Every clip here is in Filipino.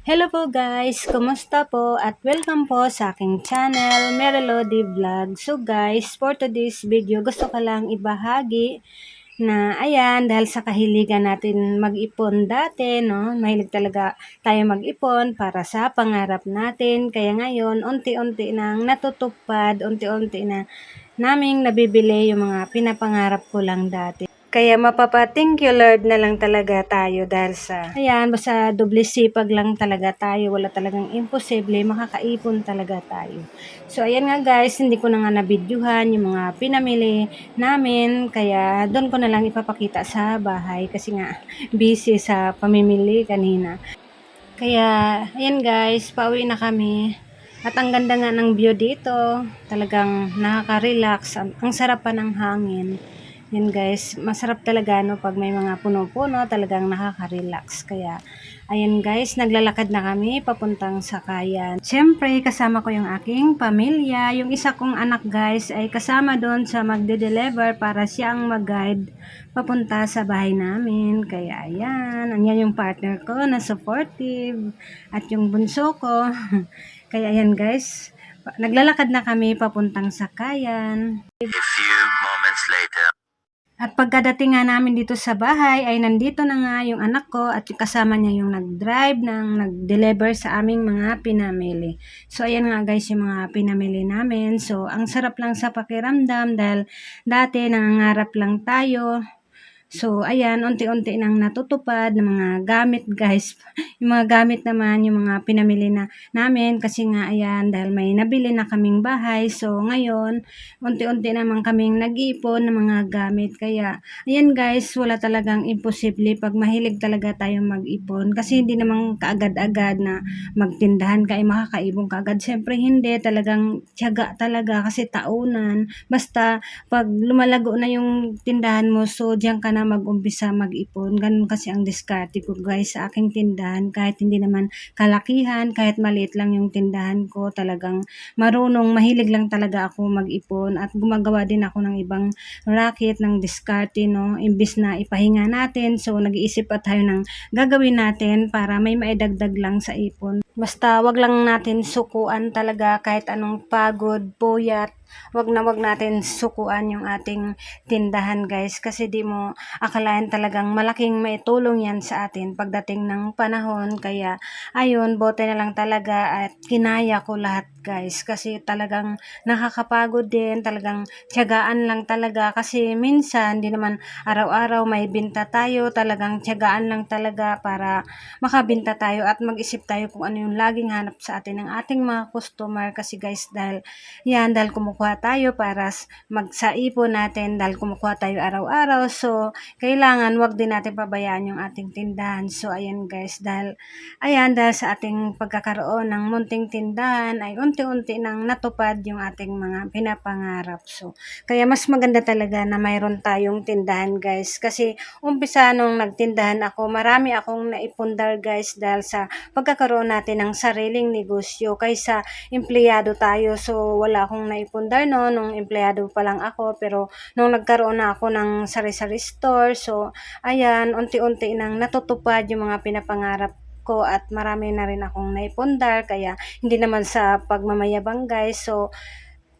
Hello po guys! Kumusta po? At welcome po sa aking channel, Merilody Vlog. So guys, for today's video, gusto ko lang ibahagi na ayan, dahil sa kahiligan natin mag-ipon dati, no? Mahilig talaga tayo mag-ipon para sa pangarap natin. Kaya ngayon, unti-unti nang natutupad, unti-unti na naming nabibili yung mga pinapangarap ko lang dati. Kaya mapapa-thank you Lord na lang talaga tayo dahil sa, ayan, basta doble sipag lang talaga tayo. Wala talagang imposible, makakaipon talaga tayo. So, ayan nga guys, hindi ko na nga nabidyuhan yung mga pinamili namin. Kaya doon ko na lang ipapakita sa bahay kasi nga busy sa pamimili kanina. Kaya, ayan guys, pauwi na kami. At ang ganda nga ng view dito, talagang nakaka-relax. Ang, ang sarap pa ng hangin. Yan guys, masarap talaga no pag may mga puno-puno, talagang nakaka-relax. Kaya, ayan guys, naglalakad na kami papuntang Sakayan. Siyempre, kasama ko yung aking pamilya. Yung isa kong anak guys ay kasama doon sa magde-deliver para siya ang mag-guide papunta sa bahay namin. Kaya ayan, andyan yung partner ko na supportive at yung bunso ko. Kaya ayan guys, naglalakad na kami papuntang Sakayan. A few moments later. At pagkadating nga namin dito sa bahay ay nandito na nga yung anak ko at yung kasama niya yung nag-drive ng nag-deliver sa aming mga pinamili. So ayan nga guys yung mga pinamili namin. So ang sarap lang sa pakiramdam dahil dati nangangarap lang tayo So, ayan, unti-unti nang natutupad ng mga gamit, guys. yung mga gamit naman, yung mga pinamili na namin kasi nga, ayan, dahil may nabili na kaming bahay. So, ngayon, unti-unti naman kaming nag-iipon ng mga gamit. Kaya, ayan guys, wala talagang imposible pag mahilig talaga tayong mag-ipon. Kasi hindi naman kaagad-agad na magtindahan ka ay makakaipon kaagad. Siyempre, hindi. Talagang tiyaga talaga kasi taunan. Basta, pag lumalago na yung tindahan mo, so diyan ka na na mag-umpisa mag-ipon. Ganun kasi ang diskarte ko guys sa aking tindahan. Kahit hindi naman kalakihan, kahit maliit lang yung tindahan ko, talagang marunong, mahilig lang talaga ako mag-ipon. At gumagawa din ako ng ibang racket, ng diskarte, no? Imbis na ipahinga natin. So, nag-iisip pa tayo ng gagawin natin para may maidagdag lang sa ipon. Basta wag lang natin sukuan talaga kahit anong pagod, puyat, wag na wag natin sukuan yung ating tindahan guys kasi di mo akalain talagang malaking may tulong yan sa atin pagdating ng panahon. Kaya ayun bote na lang talaga at kinaya ko lahat guys kasi talagang nakakapagod din talagang tiyagaan lang talaga. Kasi minsan di naman araw-araw may binta tayo talagang tiyagaan lang talaga para makabinta tayo at mag-isip tayo kung ano yung laging hanap sa atin ng ating mga customer kasi guys dahil yan dahil kumukuha tayo para magsaipon natin dahil kumukuha tayo araw-araw so kailangan wag din natin pabayaan yung ating tindahan so ayan guys dahil ayan dahil sa ating pagkakaroon ng munting tindahan ay unti-unti nang natupad yung ating mga pinapangarap. So, kaya mas maganda talaga na mayroon tayong tindahan guys. Kasi umpisa nung nagtindahan ako, marami akong naipundar guys dahil sa pagkakaroon natin ng sariling negosyo kaysa empleyado tayo. So, wala akong naipundar no, nung empleyado pa lang ako. Pero nung nagkaroon na ako ng sari-sari store, so ayan, unti-unti nang natutupad yung mga pinapangarap ko at marami na rin akong naipundar kaya hindi naman sa pagmamayabang guys so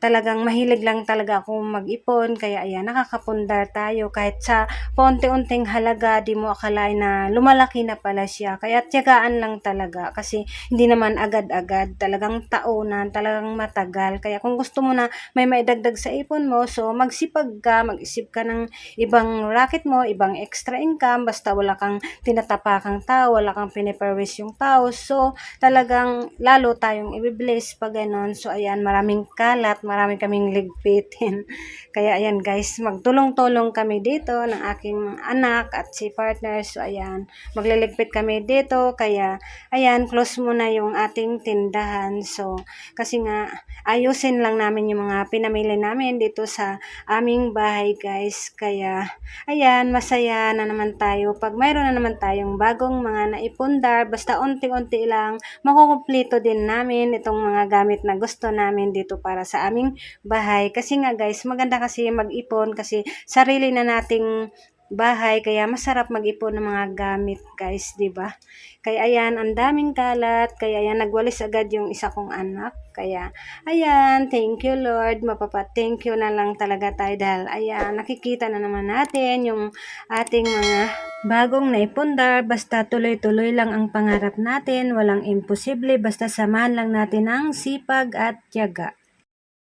talagang mahilig lang talaga ako mag-ipon. Kaya ayan, nakakapundar tayo. Kahit sa paunti-unting halaga, di mo akalain na lumalaki na pala siya. Kaya tiyagaan lang talaga. Kasi hindi naman agad-agad. Talagang taunan, talagang matagal. Kaya kung gusto mo na may maidagdag sa ipon mo, so magsipag ka, mag-isip ka ng ibang racket mo, ibang extra income. Basta wala kang tinatapakang tao, wala kang piniperwis yung tao. So talagang lalo tayong i-bless pag ganun. So ayan, maraming kalat, marami kaming ligpitin. Kaya ayan guys, magtulong-tulong kami dito ng aking anak at si partner. So ayan, magliligpit kami dito. Kaya ayan, close muna yung ating tindahan. So kasi nga, ayusin lang namin yung mga pinamili namin dito sa aming bahay guys. Kaya ayan, masaya na naman tayo. Pag mayroon na naman tayong bagong mga naipundar, basta unti-unti lang, makukumplito din namin itong mga gamit na gusto namin dito para sa aming bahay. Kasi nga guys, maganda kasi mag-ipon kasi sarili na nating bahay kaya masarap mag-ipon ng mga gamit guys, 'di ba? Kaya ayan, ang daming kalat, kaya ayan nagwalis agad yung isa kong anak. Kaya ayan, thank you Lord, mapapa thank you na lang talaga tayo dahil ayan, nakikita na naman natin yung ating mga bagong naipundar. Basta tuloy-tuloy lang ang pangarap natin, walang imposible, basta samahan lang natin ang sipag at tiyaga.